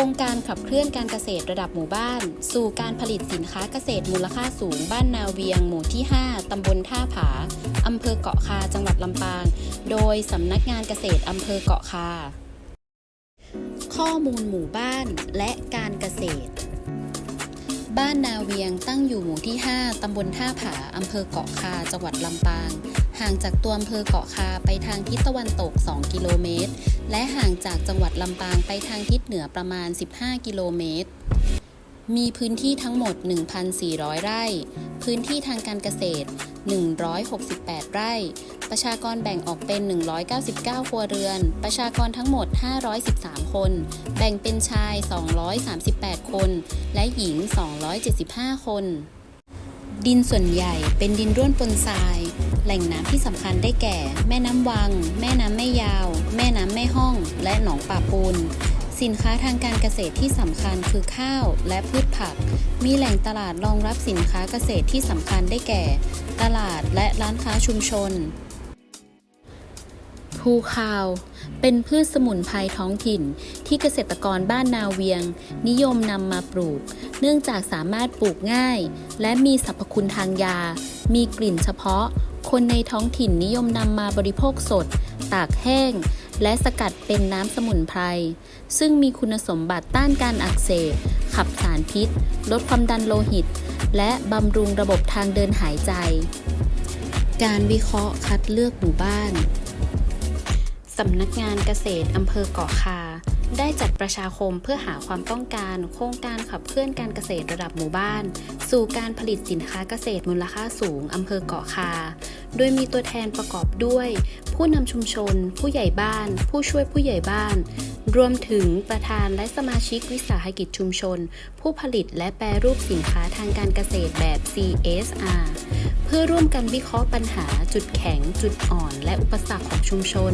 ครงการขับเคลื่อนการเกษตรระดับหมู่บ้าน สู่การผลิตสินค้าเกษตรมูลค่าสูง บ้านนาเวียง หมู่ที่ 5 ตำบลท่าผา อำเภอเกาะคา จังหวัดลำปาง โดยสำนักงานเกษตรอำเภอเกาะคา ข้อมูลหมู่บ้านและการเกษตร บ้านนาเวียงตั้งอยู่หมู่ที่ 5 ตำบลท่าผา อำเภอเกาะคา จังหวัดลำปาง ห่างจากตัวอำเภอเกาะคาไปทางทิศตะวันตก 2 กิโลเมตร และห่างจากจังหวัดลำปางไปทางทิศเหนือประมาณ 15 กิโลเมตร มีพื้นที่ทั้งหมด 1,400 ไร่ พื้นที่ทางการเกษตร 168 ไร่ ประชากรแบ่งออกเป็น 199 ครัวเรือน ประชากรทั้งหมด 513 คน แบ่งเป็นชาย 238 คน และหญิง 275 คน ดินส่วนใหญ่เป็นดินร่วนปนทราย แหล่งน้ำที่สำคัญได้แก่ แม่น้ำวัง แม่น้ำแม่ยาว แม่น้ำแม่ห้อง และหนองป่าปูน สินค้าทางการเกษตรที่สำคัญคือข้าวและพืชผัก มีแหล่งตลาดรองรับสินค้าเกษตรที่สำคัญได้แก่ ตลาดและร้านค้าชุมชน ภูคาว เป็นพืชสมุนไพรท้องถิ่น ที่เกษตรกรบ้านนาเวียง นิยมนำมาปลูก เนื่องจากสามารถปลูกง่าย และมีสรรพคุณทางยา มีกลิ่นเฉพาะ คนในท้องถิ่นนิยมนำมาบริโภคสด ตากแห้ง และสกัดเป็นน้ำสมุนไพร ซึ่งมีคุณสมบัติต้านการอักเสบ ขับสารพิษ ลดความดันโลหิต และบำรุงระบบทางเดินหายใจ การวิเคราะห์คัดเลือกหมู่บ้านสำนักงานเกษตรอำเภอเกาะคา ได้จัดประชาคมเพื่อหาความต้องการ โครงการขับเคลื่อนการเกษตรระดับหมู่บ้าน สู่การผลิตสินค้าเกษตรมูลค่าสูงอำเภอเกาะคา โดยมีตัวแทนประกอบด้วย ผู้นำชุมชน ผู้ใหญ่บ้าน ผู้ช่วยผู้ใหญ่บ้าน รวมถึงประธานและสมาชิกวิสาหกิจชุมชน ผู้ผลิตและแปรรูปสินค้าทางการเกษตรแบบ CSR เพื่อร่วมกันวิเคราะห์ปัญหาจุดแข็ง จุดอ่อน และอุปสรรคของชุมชน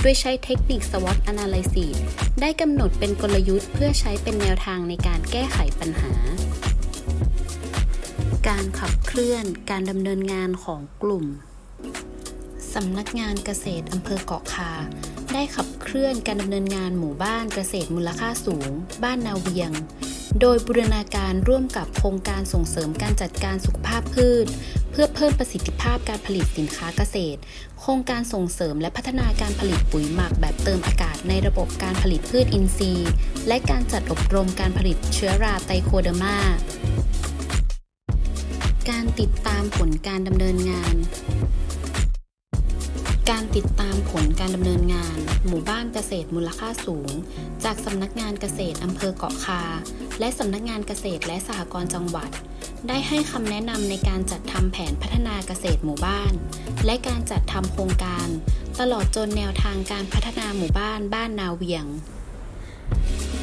โดยใช้เทคนิค SWOT Analysis ได้กำหนดเป็นกลยุทธ์เพื่อใช้เป็นแนวทางในการแก้ไขปัญหา การขับเคลื่อนการดำเนินงานของกลุ่มำนักงานเกษตรอำเภอเกาะคา ได้ขับเคลื่อนการดำเนินงานหมู่บ้านเกษตรมูลค่าสูง บ้านนาเวียง โดยบูรณาการร่วมกับโครงการส่งเสริมการจัดการสุขภาพพืช เพื่อเพิ่มประสิทธิภาพการผลิตสินค้าเกษตร โครงการส่งเสริมและพัฒนาการผลิตปุ๋ยหมักแบบเติมอากาศในระบบการผลิตพืชอินทรีย์ และการจัดอบรมการผลิตเชื้อราไตโคเดอร์มาการติดตามผลการดำเนินงาน การติดตามผลการดำเนินงาน หมู่บ้านเกษตรมูลค่าสูง จากสำนักงานเกษตรอำเภอเกาะคา และสำนักงานเกษตรและสหกรณ์จังหวัด ได้ให้คำแนะนำในการจัดทำแผนพัฒนาเกษตรหมู่บ้าน และการจัดทำโครงการ ตลอดจนแนวทางการพัฒนาหมู่บ้านบ้านนาเวียง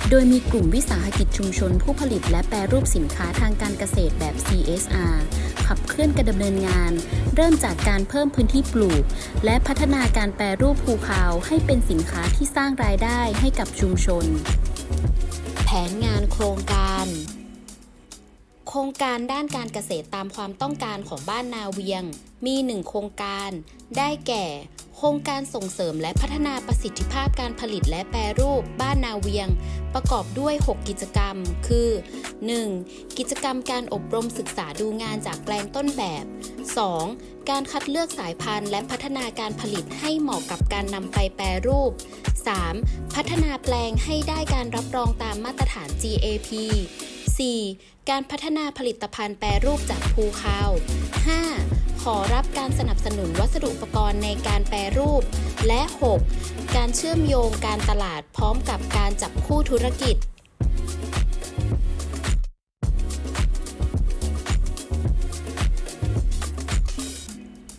โดยมีกลุ่มวิสาหกิจชุมชนผู้ผลิตและแปรรูปสินค้าทางการเกษตรแบบ CSR ขับเคลื่อนการดำเนินงาน เริ่มจากการเพิ่มพื้นที่ปลูก และพัฒนาการแปรรูปภูเขาให้เป็นสินค้าที่สร้างรายได้ให้กับชุมชน แผนงานโครงการ ครงการด้านการเกษตรตามความต้องการของบ้านนาเวียง มีหนึ่งโครงการ ได้แก่ โครงการส่งเสริมและพัฒนาประสิทธิภาพการผลิตและแปรรูปบ้านนาเวียง ประกอบด้วย 6 กิจกรรม คือ 1. กิจกรรมการอบรมศึกษาดูงานจากแปลงต้นแบบ 2. การคัดเลือกสายพันธุ์ และพัฒนาการผลิตให้เหมาะกับการนำไปแปรรูป 3. พัฒนาแปลงให้ได้การรับรองตามมาตรฐาน GAP 4. การพัฒนาผลิตภัณฑ์แปรรูปจากภูเขา 5. ขอรับการสนับสนุนวัสดุอุปกรณ์ในการแปรรูป และ 6. การเชื่อมโยงการตลาดพร้อมกับการจับคู่ธุรกิจ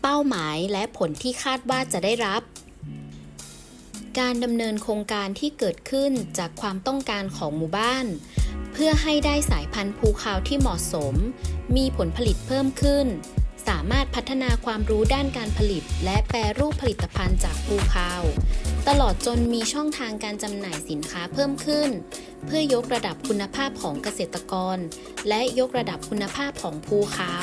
เป้าหมายและผลที่คาดว่าจะได้รับ การดำเนินโครงการที่เกิดขึ้นจากความต้องการของหมู่บ้าน เพื่อให้ได้สายพันธุ์ภูเขาที่เหมาะสม มีผลผลิตเพิ่มขึ้น สามารถพัฒนาความรู้ด้านการผลิต และแปรรูปผลิตภัณฑ์จากภูเขาตลอดจนมีช่องทางการจำหน่ายสินค้าเพิ่มขึ้น เพื่อยกระดับคุณภาพของเกษตรกร และยกระดับคุณภาพของภูเขา